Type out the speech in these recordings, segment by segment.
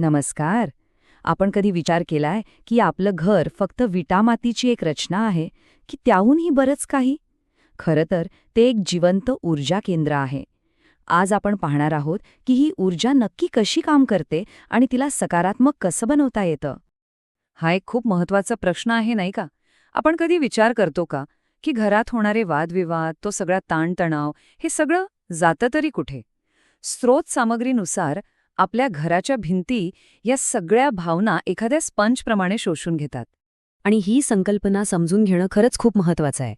नमस्कार. आपण कधी विचार केलाय की आपलं घर फक्त विटामातीची एक रचना आहे की त्याहूनही बरंच काही? खरं तर ते एक जिवंत ऊर्जा केंद्र आहे. आज आपण पाहणार आहोत की ही ऊर्जा नक्की कशी काम करते आणि तिला सकारात्मक कसं बनवता येतं? हा एक खूप महत्त्वाचा प्रश्न आहे नाही का? आपण कधी विचार करतो का की घरात होणारे वादविवाद तो सगळा ताणतणाव हे सगळं जातं तरी कुठे? स्रोत सामग्रीनुसार आपल्या घराच्या भिंती या सगळ्या भावना एखाद्या स्पंजप्रमाणे शोषून घेतात. आणि ही संकल्पना समजून घेणं खरंच खूप महत्वाचं आहे.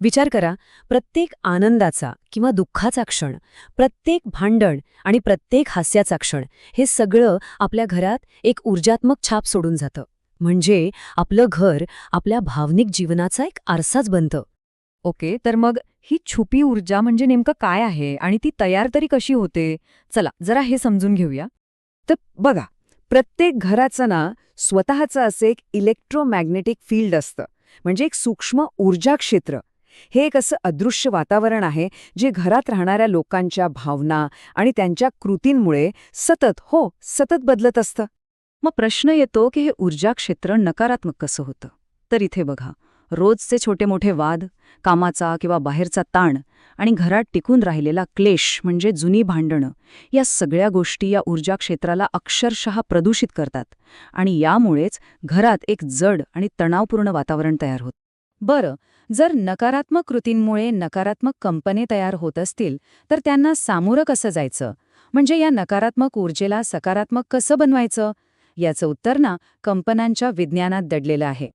विचार करा प्रत्येक आनंदाचा किंवा दुःखाचा क्षण प्रत्येक भांडण आणि प्रत्येक हास्याचा क्षण हे सगळं आपल्या घरात एक ऊर्जात्मक छाप सोडून जातं. म्हणजे आपलं घर आपल्या भावनिक जीवनाचा एक आरसाच बनतं. ओके तर मग ही छुपी ऊर्जा म्हणजे नेमकं काय आहे आणि ती तयार तरी कशी होते? चला जरा हे समजून घेऊया. तर बघा प्रत्येक घराचं ना स्वतःचं असं एक इलेक्ट्रोमॅग्नेटिक फील्ड असतं. म्हणजे एक सूक्ष्म ऊर्जा क्षेत्र. हे एक असं अदृश्य वातावरण आहे जे घरात राहणाऱ्या लोकांच्या भावना आणि त्यांच्या कृतींमुळे सतत हो सतत बदलत असतं. मग प्रश्न येतो की हे ऊर्जा क्षेत्र नकारात्मक कसं होतं? तर इथे बघा रोजचे छोटे मोठे वाद कामाचा किंवा बाहेरचा ताण आणि घरात टिकून राहिलेला क्लेश म्हणजे जुनी भांडणं या सगळ्या गोष्टी या ऊर्जा क्षेत्राला अक्षरशः प्रदूषित करतात आणि यामुळेच घरात एक जड आणि तणावपूर्ण वातावरण तयार होत. बरं जर नकारात्मक कृतींमुळे नकारात्मक कंपने तयार होत असतील तर त्यांना सामोरं कसं जायचं? म्हणजे या नकारात्मक ऊर्जेला सकारात्मक कसं बनवायचं? याचं उत्तर ना कंपन्यांच्या विज्ञानात दडलेलं आहे.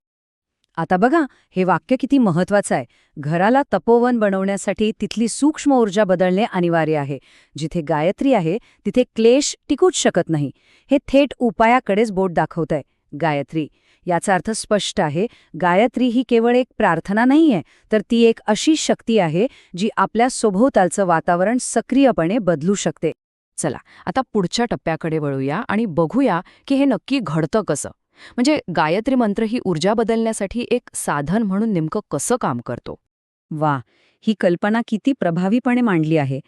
आता बघा हे वाक्य किती महत्वाचं आहे. घराला तपोवन बनवण्यासाठी तिथली सूक्ष्म ऊर्जा बदलणे अनिवार्य आहे. जिथे गायत्री आहे तिथे क्लेश टिकूच शकत नाही. हे थेट उपायाकडेच बोट दाखवतंय. गायत्री. याचा अर्थ स्पष्ट आहे गायत्री ही केवळ एक प्रार्थना नाहीये तर ती एक अशी शक्ती आहे जी आपल्या सभोवतालचं वातावरण सक्रियपणे बदलू शकते. चला आता पुढच्या टप्प्याकडे वळूया आणि बघूया की हे नक्की घडतं कसं. म्हणजे गायत्री मंत्र ही ऊर्जा बदलण्यासाठी एक साधन म्हणून नेमकं कसं काम करतो? वा ही कल्पना किती प्रभावीपणे मांडली आहे.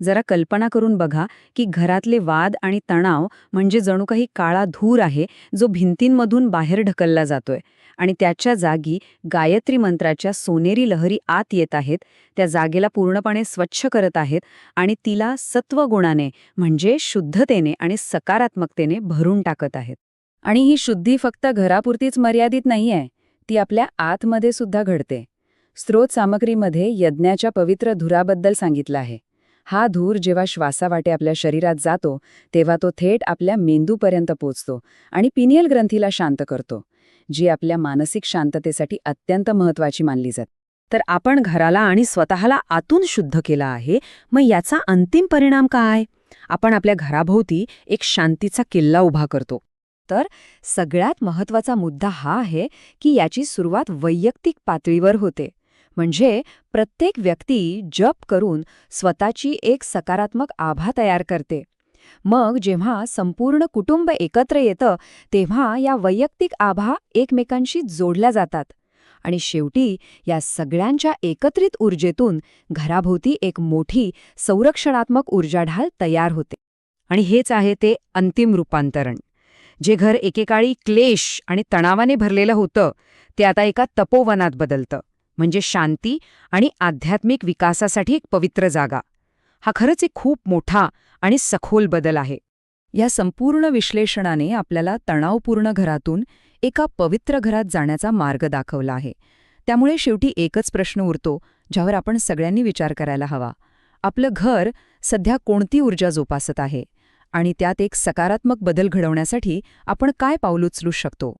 जरा कल्पना करून बघा की घरातले वाद आणि तणाव म्हणजे जणू काही काळा धूर आहे जो भिंतींमधून बाहेर ढकलला जातोय आणि त्याच्या जागी गायत्री मंत्राच्या सोनेरी लहरी आत येत आहेत त्या जागेला पूर्णपणे स्वच्छ करत आहेत आणि तिला सत्वगुणाने म्हणजे शुद्धतेने आणि सकारात्मकतेने भरून टाकत आहेत. आणि ही शुद्धी फक्त घरापुरतीच मर्यादित नाहीये ती आपल्या आतमध्ये सुद्धा घडते. स्रोत सामग्रीमध्ये यज्ञाच्या पवित्र धुराबद्दल सांगितलं आहे. हा धूर जेव्हा श्वासावाटे आपल्या शरीरात जातो तेव्हा तो थेट आपल्या मेंदूपर्यंत पोचतो आणि पिनियल ग्रंथीला शांत करतो जी आपल्या मानसिक शांततेसाठी अत्यंत महत्वाची मानली जाते. तर आपण घराला आणि स्वतःला आतून शुद्ध केला आहे मग याचा अंतिम परिणाम काय? आपण आपल्या घराभोवती एक शांतीचा किल्ला उभा करतो. तर सगळ्यात महत्त्वाचा मुद्दा हा आहे की याची सुरुवात वैयक्तिक पातळीवर होते. म्हणजे प्रत्येक व्यक्ती जप करून स्वतःची एक सकारात्मक आभा तयार करते. मग जेव्हा संपूर्ण कुटुंब एकत्र येतं तेव्हा या वैयक्तिक आभा एकमेकांशी जोडल्या जातात. आणि शेवटी या सगळ्यांच्या एकत्रित ऊर्जेतून घराभोवती एक मोठी संरक्षणात्मक ऊर्जाढाल तयार होते. आणि हेच आहे ते अंतिम रूपांतरण. जे घर एकेकाळी क्लेश आणि तणावाने भरलेलं होतं ते आता एका तपोवनात बदलतं. म्हणजे शांती आणि आध्यात्मिक विकासासाठी एक पवित्र जागा. हा खरंच एक खूप मोठा आणि सखोल बदल आहे. या संपूर्ण विश्लेषणाने आपल्याला तणावपूर्ण घरातून एका पवित्र घरात जाण्याचा मार्ग दाखवला आहे. त्यामुळे शेवटी एकच प्रश्न उरतो ज्यावर आपण सगळ्यांनी विचार करायला हवा. आपलं घर सध्या कोणती ऊर्जा जोपासत आहे? आणि त्यात एक सकारात्मक बदल घडवण्यासाठी आपण काय पाऊल उचलू शकतो?